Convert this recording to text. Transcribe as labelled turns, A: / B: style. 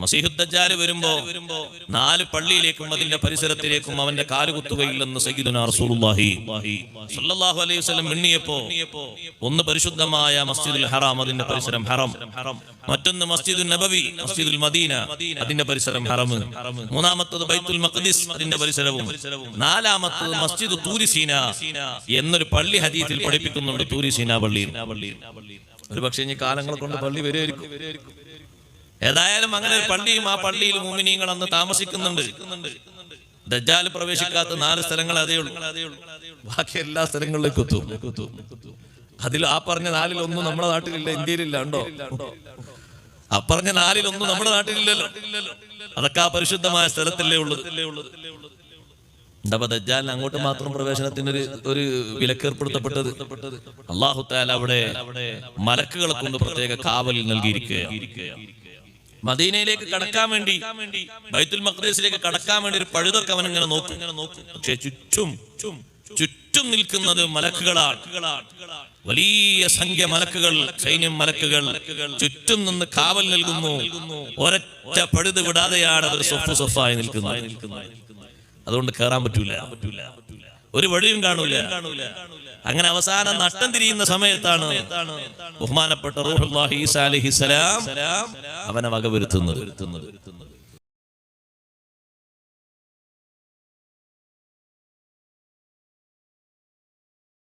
A: മസീഹുദ്ദാൽ വരുമ്പോ നാല് പള്ളിയിലേക്കും അതിന്റെ പരിസരത്തിലേക്കും അവന്റെ കാൽ കുത്തുകയില്ലെന്ന് അലൈഹി ഒന്ന് പരിശുദ്ധമായ മസ്ജിദുൽ ഹറാം അതിന്റെ പരിസരം ഹറം. മറ്റൊന്ന് മസ്ജിദുൽ നബവി മസ്ജിദുൽ മദീന അതിന്റെ പരിസരം ഹറം. മൂന്നാമത്തത് ബൈത്തുൽ മഖ്ദിസ് അതിന്റെ പരിസരവും. നാലാമത്തത് മസ്ജിദ് തൂരിസീന എന്നൊരു പള്ളി ഹദീസിൽ പഠിപ്പിക്കുന്നുണ്ട് തൂരിസീന പള്ളി ഒരു പക്ഷേ ഇനി കാലങ്ങൾ കൊണ്ട് പള്ളി വരുമായിരിക്കും ഏതായാലും അങ്ങനെ ഒരു പള്ളിയും ആ പള്ളിയിൽ മുമിനീങ്ങൾ അന്ന് താമസിക്കുന്നുണ്ട്. ദജ്ജാൽ പ്രവേശിക്കാത്ത നാല് സ്ഥലങ്ങൾ അതേ ഉള്ളൂ. ബാക്കി എല്ലാ സ്ഥലങ്ങളിലേക്കും എത്തും. അതിൽ ആ പറഞ്ഞ നാലിൽ ഒന്നും നമ്മുടെ നാട്ടിലില്ല ഇന്ത്യയിലില്ല ഉണ്ടോ നാലിൽ ഒന്നും നമ്മുടെ നാട്ടിലില്ലല്ലോ. അതൊക്കെ ആ പരിശുദ്ധമായ സ്ഥലത്തല്ലേ ഉള്ളത് എന്താ ദജ്ജാലിന് അങ്ങോട്ട് മാത്രം പ്രവേശനത്തിന് ഒരു ഒരു വിലക്ക് ഏർപ്പെടുത്തപ്പെട്ടത്? അള്ളാഹു അവിടെ മലക്കുകളെ കൊണ്ട് പ്രത്യേക കാവൽ നൽകിയിരിക്കുകയാണ്. മദീനയിലേക്ക് കടക്കാൻ വേണ്ടി ബൈത്തുൽ മഖ്ദീസിലേക്ക് കടക്കാൻ വേണ്ടി ഒരു പഴുതൊക്കെ അവൻ ഇങ്ങനെ നോക്കും. പക്ഷെ ചുറ്റും ചുറ്റും നിൽക്കുന്നത് മലക്കുകളാണ്. വലിയ സംഖ്യ മലക്കുകൾ സൈന്യം മലക്കുകൾ ചുറ്റും നിന്ന് കാവൽ നൽകുന്നു. ഒരൊറ്റ പഴുത് വിടാതെയാണ് അവർ സൊഫ് സൊഫായി നിൽക്കുന്നത്. അതുകൊണ്ട് കയറാൻ പറ്റൂല. ഒരു വഴിയും കാണൂല. അങ്ങനെ അവസാനം നഷ്ടം തിരിയുന്ന സമയത്താണ് ബഹുമാനപ്പെട്ട റൂഹുല്ലാഹി സാലിഹി സലാം അവനെ വകവരുത്തുന്നത്.